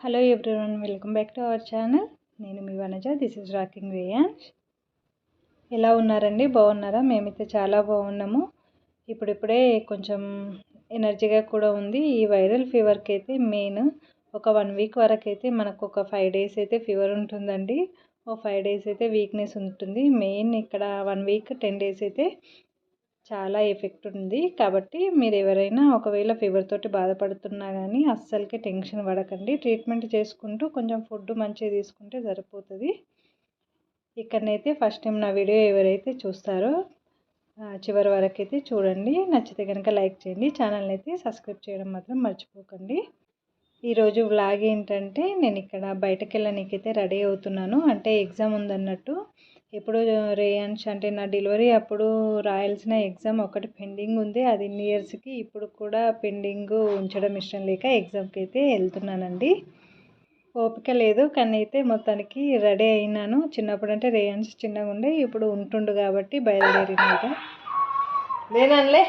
Hello everyone welcome back to our channel నేను మీ Vanaja this is rocking రియాన్స్ ఎలా ఉన్నారండి? బాగున్నారా? మేమైతే చాలా బాగున్నాము. ఇప్పుడిప్పుడే కొంచెం ఎనర్జీగా కూడా ఉంది. ఈ వైరల్ ఫీవర్కి అయితే మెయిన్ ఒక వన్ వీక్ వరకు అయితే మనకు ఒక ఫైవ్ డేస్ అయితే ఫీవర్ ఉంటుందండి. ఓ ఫైవ్ డేస్ అయితే వీక్నెస్ ఉంటుంది. మెయిన్ ఇక్కడ వన్ వీక్ టెన్ డేస్ అయితే చాలా ఎఫెక్ట్ ఉంది. కాబట్టి మీరు ఎవరైనా ఒకవేళ ఫీవర్ తోటి బాధపడుతున్నా కానీ అస్సలకి టెన్షన్ పడకండి. ట్రీట్మెంట్ చేసుకుంటూ కొంచెం ఫుడ్ మంచిగా తీసుకుంటే సరిపోతుంది. ఇక్కడనైతే ఫస్ట్ టైం నా వీడియో ఎవరైతే చూస్తారో చివరి వరకు అయితే చూడండి. నచ్చితే కనుక లైక్ చేయండి. ఛానల్ని అయితే సబ్స్క్రైబ్ చేయడం మాత్రం మర్చిపోకండి. ఈరోజు వ్లాగ్ ఏంటంటే నేను ఇక్కడ బయటకు వెళ్ళనీకైతే రెడీ అవుతున్నాను. అంటే ఎగ్జామ్ ఉందన్నట్టు. ఎప్పుడు రేయాన్స్ అంటే నా డెలివరీ అప్పుడు రాయాల్సిన ఎగ్జామ్ ఒకటి పెండింగ్ ఉంది. అది ఇన్ని ఇయర్స్కి ఇప్పుడు కూడా పెండింగ్ ఉంచడం ఇష్టం లేక ఎగ్జామ్కి అయితే వెళ్తున్నానండి. ఓపిక లేదు కానీ అయితే మొత్తానికి రెడీ అయినాను. చిన్నప్పుడు అంటే రేయాన్స్ చిన్నగా ఉండే ఇప్పుడు ఉంటుండు కాబట్టి బయలుదేరినాక. లేనలే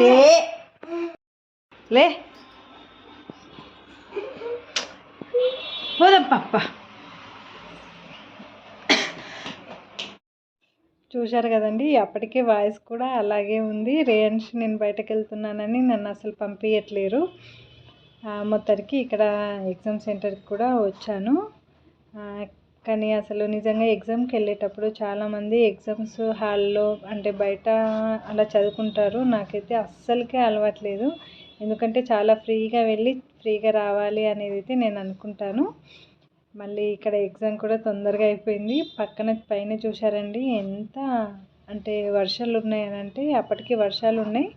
లే. లే. పోదాం పప్ప చూశారు కదండి అప్పటికే వాయిస్ కూడా అలాగే ఉంది. రేయన్స్ నేను బయటకు వెళ్తున్నానని నన్ను అసలు పంపించట్లేరు మొత్తానికి ఇక్కడ ఎగ్జామ్ సెంటర్కి కూడా వచ్చాను. కానీ అసలు నిజంగా ఎగ్జామ్కి వెళ్ళేటప్పుడు చాలామంది ఎగ్జామ్స్ హాల్లో అంటే బయట అలా చదువుకుంటారు. నాకైతే అస్సలకే అలవాట్లేదు. ఎందుకంటే చాలా ఫ్రీగా వెళ్ళి ఫ్రీగా రావాలి అనేది అయితే నేను అనుకుంటాను. మళ్ళీ ఇక్కడ ఎగ్జామ్ కూడా తొందరగా అయిపోయింది. పక్కన పైన చూశారండి ఎంత అంటే వర్షాలు ఉన్నాయనంటే అప్పటికి వర్షాలు ఉన్నాయి.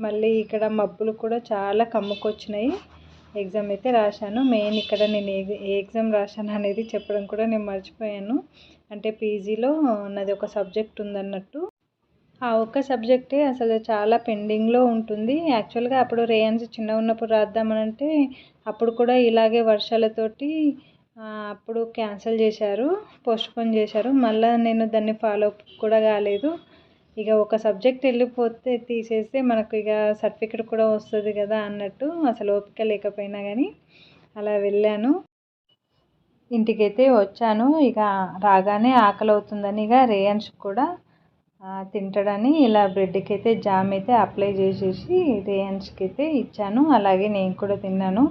మళ్ళీ ఇక్కడ మబ్బులు కూడా చాలా కమ్ముకొచ్చినాయి. ఎగ్జామ్ అయితే రాశాను. మెయిన్ ఇక్కడ నేను ఏ ఎగ్జామ్ రాశాను అనేది చెప్పడం కూడా నేను మర్చిపోయాను. అంటే పీజీలో నాది ఒక సబ్జెక్ట్ ఉందన్నట్టు. ఆ ఒక్క సబ్జెక్టే అసలు చాలా పెండింగ్లో ఉంటుంది. యాక్చువల్గా అప్పుడు రేయన్స్ చిన్న ఉన్నప్పుడు రాద్దామనంటే అప్పుడు కూడా ఇలాగే వర్షాలతోటి అప్పుడు క్యాన్సిల్ చేశారు పోస్ట్పోన్ చేశారు. మళ్ళీ నేను దాన్ని ఫాలో అప్ కూడా కాలేదు. ఇక ఒక సబ్జెక్ట్ వెళ్ళిపోతే తీసేస్తే మనకు ఇక సర్టిఫికెట్ కూడా వస్తుంది కదా అన్నట్టు అసలు ఓపిక లేకపోయినా కానీ అలా వెళ్ళాను. ఇంటికైతే వచ్చాను. ఇక రాగానే ఆకలి అవుతుందని ఇక రేయన్స్ కూడా తింటాడని ఇలా బ్రెడ్కి అయితే జామ్ అయితే అప్లై చేసేసి రేయన్స్కి అయితే ఇచ్చాను. అలాగే నేను కూడా తిన్నాను.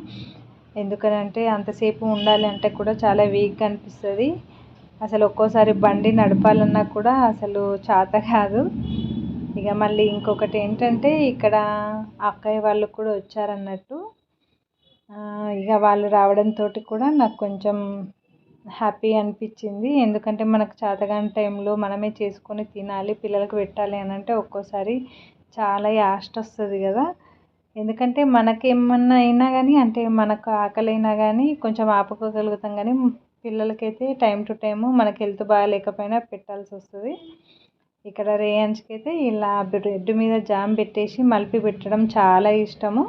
ఎందుకనంటే అంతసేపు ఉండాలి అంటే కూడా చాలా వీక్గా అనిపిస్తుంది. అసలు ఒక్కోసారి బండి నడపాలన్నా కూడా అసలు చాత కాదు. ఇక మళ్ళీ ఇంకొకటి ఏంటంటే ఇక్కడ అక్కయ్య వాళ్ళు కూడా వచ్చారన్నట్టు. ఇక వాళ్ళు రావడంతో కూడా నాకు కొంచెం హ్యాపీ అనిపించింది. ఎందుకంటే మనకు చేతగాని టైంలో మనమే చేసుకొని తినాలి పిల్లలకు పెట్టాలి అని అంటే ఒక్కోసారి చాలా యాస్ట్ వస్తుంది కదా. ఎందుకంటే మనకేమన్నా అయినా కానీ అంటే మనకు ఆకలి అయినా కానీ కొంచెం ఆపుకోగలుగుతాం కానీ పిల్లలకైతే టైం టు టైము మనకి హెల్త్ బాగాలేకపోయినా పెట్టాల్సి వస్తుంది. ఇక్కడ రేయాన్స్కి అయితే ఇలా బ్రెడ్ మీద జామ్ పెట్టేసి మలిపి పెట్టడం చాలా ఇష్టము.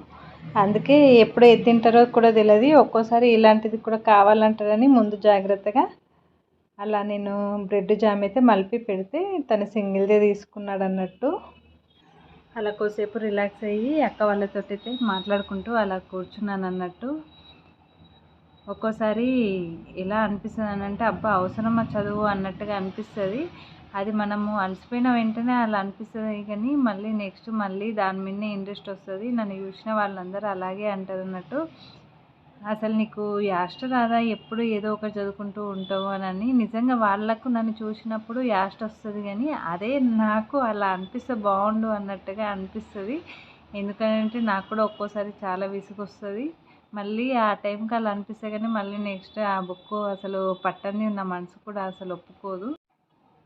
అందుకే ఎప్పుడు ఏది తింటారో కూడా తెలియదు ఒక్కోసారి ఇలాంటిది కూడా కావాలంటారని ముందు జాగ్రత్తగా అలా నేను బ్రెడ్ జామ్ అయితే మలిపి పెడితే తను సింగిల్దే తీసుకున్నాడు అన్నట్టు అలా కొద్దిసేపు రిలాక్స్ అయ్యి అక్క వాళ్ళతో అయితే మాట్లాడుకుంటూ అలా కూర్చున్నాను అన్నట్టు ఒక్కోసారి ఎలా అనిపిస్తుంది అని అంటే అబ్బా అవసరమా చదువు అన్నట్టుగా అనిపిస్తుంది. అది మనము అలసిపోయిన వెంటనే అలా అనిపిస్తుంది కానీ మళ్ళీ నెక్స్ట్ మళ్ళీ దాని మీదనే ఇంట్రెస్ట్ వస్తుంది. నన్ను చూసిన వాళ్ళందరూ అలాగే అంటారు అన్నట్టు. అసలు నీకు యాస్ట్ రాదా ఎప్పుడు ఏదో ఒకటి చదువుకుంటూ ఉంటావు అని నిజంగా వాళ్ళకు నన్ను చూసినప్పుడు యాస్ట్ వస్తుంది కానీ అదే నాకు అలా అనిపిస్తే బాగుండు అన్నట్టుగా అనిపిస్తుంది. ఎందుకంటే నాకు కూడా ఒక్కోసారి చాలా విసుగొస్తుంది. మళ్ళీ ఆ టైంకి అలా అనిపిస్తే కానీ మళ్ళీ నెక్స్ట్ ఆ బుక్ అసలు పట్టంది నా మనసు కూడా అసలు ఒప్పుకోదు.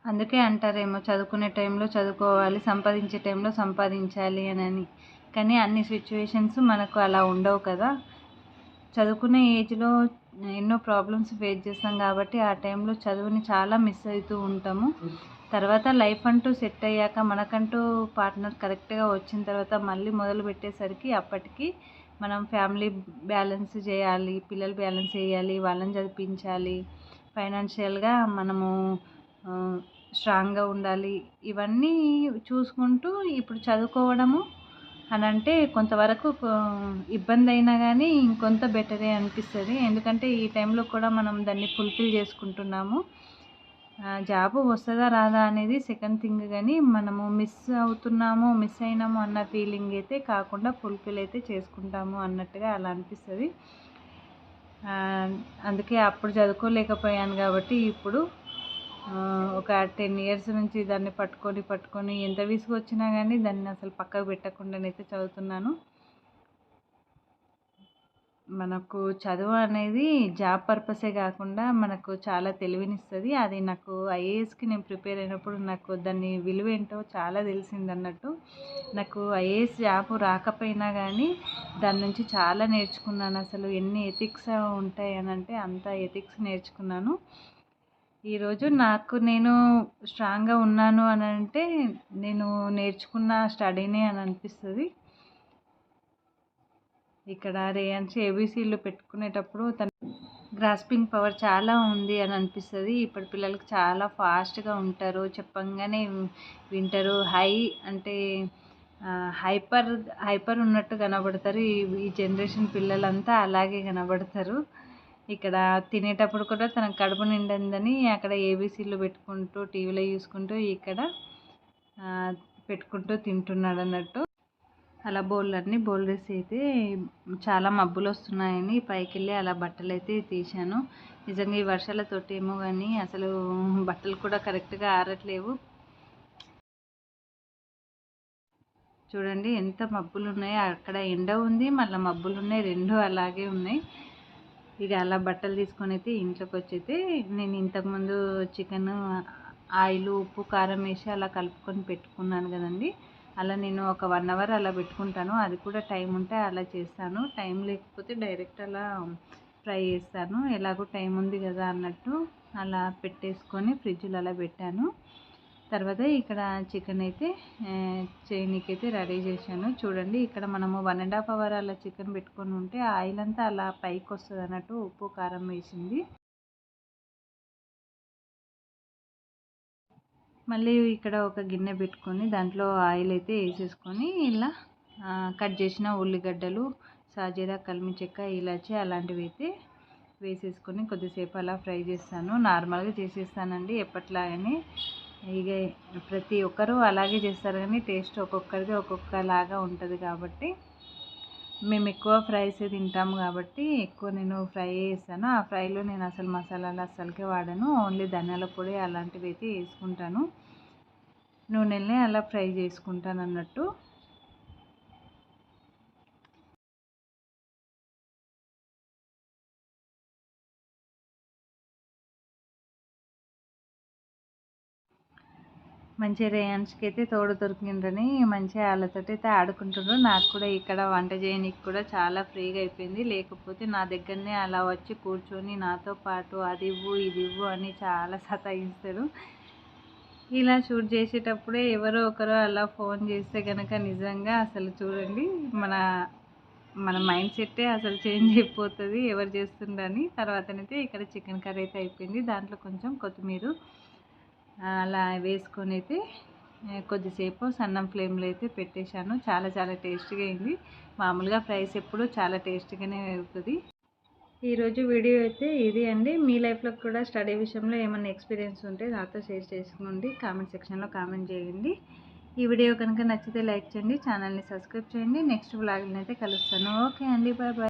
అందుకే అంటారేమో చదువుకునే టైంలో చదువుకోవాలి సంపాదించే టైంలో సంపాదించాలి అని కానీ అన్ని సిచ్యువేషన్స్ మనకు అలా ఉండవు కదా. చదువుకునే ఏజ్లో ఎన్నో ప్రాబ్లమ్స్ ఫేస్ చేస్తాం కాబట్టి ఆ టైంలో చదువుని చాలా మిస్ అవుతూ ఉంటాము. తర్వాత లైఫ్ అంటూ సెట్ అయ్యాక మనకంటూ పార్ట్నర్ కరెక్ట్గా వచ్చిన తర్వాత మళ్ళీ మొదలు పెట్టేసరికి అప్పటికి మనం ఫ్యామిలీ బ్యాలెన్స్ చేయాలి పిల్లలు బ్యాలెన్స్ చేయాలి వాళ్ళని చదివించాలి. ఫైనాన్షియల్గా మనము స్ట్రాంగ్గా ఉండాలి. ఇవన్నీ చూసుకుంటూ ఇప్పుడు చదువుకోవడము అని అంటే కొంతవరకు ఇబ్బంది అయినా కానీ ఇంకొంత బెటరే అనిపిస్తుంది. ఎందుకంటే ఈ టైంలో కూడా మనం దాన్ని ఫుల్ఫిల్ చేసుకుంటున్నాము. జాబ్ వస్తుందా రాదా అనేది సెకండ్ థింగ్ కానీ మనము మిస్ అవుతున్నాము మిస్ అయినాము అన్న ఫీలింగ్ అయితే కాకుండా ఫుల్ఫిల్ అయితే చేసుకుంటాము అన్నట్టుగా అలా అనిపిస్తుంది. అందుకే అప్పుడు చదువుకోలేకపోయాను కాబట్టి ఇప్పుడు ఒక టెన్ ఇయర్స్ నుంచి దాన్ని పట్టుకొని పట్టుకొని ఎంత విసుగు వచ్చినా కానీ దాన్ని అసలు పక్కకు పెట్టకుండానైతే చదువుతున్నాను. మనకు చదువు అనేది జాబ్ పర్పసే కాకుండా మనకు చాలా తెలివినిస్తుంది. అది నాకు ఐఏఎస్కి నేను ప్రిపేర్ అయినప్పుడు నాకు దాన్ని విలువ ఏంటో చాలా తెలిసింది అన్నట్టు నాకు ఐఏఎస్ జాబ్ రాకపోయినా కానీ దాని నుంచి చాలా నేర్చుకున్నాను. అసలు ఎన్ని ఎథిక్స్ ఉంటాయి అని అంటే అంత ఎథిక్స్ నేర్చుకున్నాను. ఈరోజు నాకు నేను స్ట్రాంగ్గా ఉన్నాను అని అంటే నేను నేర్చుకున్న స్టడీనే అని అనిపిస్తుంది. ఇక్కడ రేయన్స్ ఏబీసీలు పెట్టుకునేటప్పుడు తన గ్రాస్పింగ్ పవర్ చాలా ఉంది అని అనిపిస్తుంది. ఇప్పటి పిల్లలకి చాలా ఫాస్ట్గా ఉంటారు. చెప్పంగానే వింటారు. హై అంటే హైపర్ హైపర్ ఉన్నట్టు కనబడతారు. ఈ జనరేషన్ పిల్లలంతా అలాగే కనబడతారు. ఇక్కడ తినేటప్పుడు కూడా తన కడుపు నిండిందని అక్కడ ఏబీసీలు పెట్టుకుంటూ టీవీలో చూసుకుంటూ ఇక్కడ పెట్టుకుంటూ తింటున్నాడు అన్నట్టు అలా బోళ్ళన్నీ బోల్డర్స్ అయితే చాలా మబ్బులు వస్తున్నాయని పైకి వెళ్ళి అలా బట్టలు అయితే తీశాను. నిజంగా ఈ వర్షాలతోటి ఏమో కానీ అసలు బట్టలు కూడా కరెక్ట్గా ఆరట్లేవు. చూడండి ఎంత మబ్బులు ఉన్నాయి అక్కడ ఎండ ఉంది మళ్ళీ మబ్బులు ఉన్నాయి రెండు అలాగే ఉన్నాయి. ఇక అలా బట్టలు తీసుకొని అయితే ఇంట్లోకి వచ్చైతే నేను ఇంతకుముందు చికెన్ ఆయిల్ ఉప్పు కారం వేసి అలా కలుపుకొని పెట్టుకున్నాను కదండి. అలా నేను ఒక వన్ అవర్ అలా పెట్టుకుంటాను. అది కూడా టైం ఉంటే అలా చేస్తాను. టైం లేకపోతే డైరెక్ట్ అలా ఫ్రై చేస్తాను. ఎలాగో టైం ఉంది కదా అన్నట్టు అలా పెట్టేసుకొని ఫ్రిడ్జ్లో అలా పెట్టాను. తర్వాత ఇక్కడ చికెన్ అయితే చేయనీకి అయితే రెడీ చేశాను. చూడండి ఇక్కడ మనము వన్ అండ్ హాఫ్ అవర్ అలా చికెన్ పెట్టుకొని ఉంటే ఆయిల్ అంతా అలా పైకి వస్తుంది అన్నట్టు ఉప్పు కారం వేసింది. మళ్ళీ ఇక్కడ ఒక గిన్నె పెట్టుకొని దాంట్లో ఆయిల్ అయితే వేసేసుకొని ఇలా కట్ చేసిన ఉల్లిగడ్డలు సాజీరా కల్మి చెక్క ఇలాచి అలాంటివి అయితే వేసేసుకొని కొద్దిసేపు అలా ఫ్రై చేస్తాను. నార్మల్గా చేసేస్తానండి ఎప్పట్లాగనే. ఇక ప్రతి ఒక్కరూ అలాగే చేస్తారు కానీ టేస్ట్ ఒక్కొక్కరిది ఒక్కొక్కలాగా ఉంటుంది కాబట్టి మేము ఎక్కువ ఫ్రైస్ తింటాము కాబట్టి ఎక్కువ నేను ఫ్రై చేస్తాను. ఆ ఫ్రైలో నేను అసలు మసాలాలు అస్సలకే వాడను. ఓన్లీ ధనియాల పొడి అలాంటివి అయితే వేసుకుంటాను. నూనెల్ని అలా ఫ్రై చేసుకుంటాను అన్నట్టు మంచిగా రేయాన్స్కి అయితే తోడు దొరికిండ్రని మంచిగా వాళ్ళతో అయితే ఆడుకుంటుండ్రు. నాకు కూడా ఇక్కడ వంట చేయడానికి కూడా చాలా ఫ్రీగా అయిపోయింది. లేకపోతే నా దగ్గరనే అలా వచ్చి కూర్చొని నాతో పాటు అది ఇవ్వు ఇది ఇవ్వు అని చాలా సతాయిస్తాడు ఇలా షూట్ చేసేటప్పుడే ఎవరో ఒకరు అలా ఫోన్ చేస్తే కనుక నిజంగా అసలు చూడండి మన మన మైండ్ సెట్టే అసలు చేంజ్ అయిపోతుంది ఎవరు చేస్తుండని తర్వాతనైతే ఇక్కడ చికెన్ కర్రీ అయితే అయిపోయింది. దాంట్లో కొంచెం కొత్తిమీర అలా వేసుకొని అయితే కొద్దిసేపు సన్నం ఫ్లేమ్లో అయితే పెట్టేశాను. చాలా చాలా టేస్ట్గా అయింది. మామూలుగా ఫ్రైస్ ఎప్పుడు చాలా టేస్టీగానే అవుతుంది ఈరోజు వీడియో అయితే ఇది అండి. మీ లైఫ్లో కూడా స్టడీ విషయంలో ఏమైనా ఎక్స్పీరియన్స్ ఉంటే నాతో షేర్ చేసుకోండి. కామెంట్ సెక్షన్లో కామెంట్ చేయండి. ఈ వీడియో కనుక నచ్చితే లైక్ చేయండి. ఛానల్ని సబ్స్క్రైబ్ చేయండి. నెక్స్ట్ బ్లాగ్ని అయితే కలుస్తాను. ఓకే అండి. Bye bye.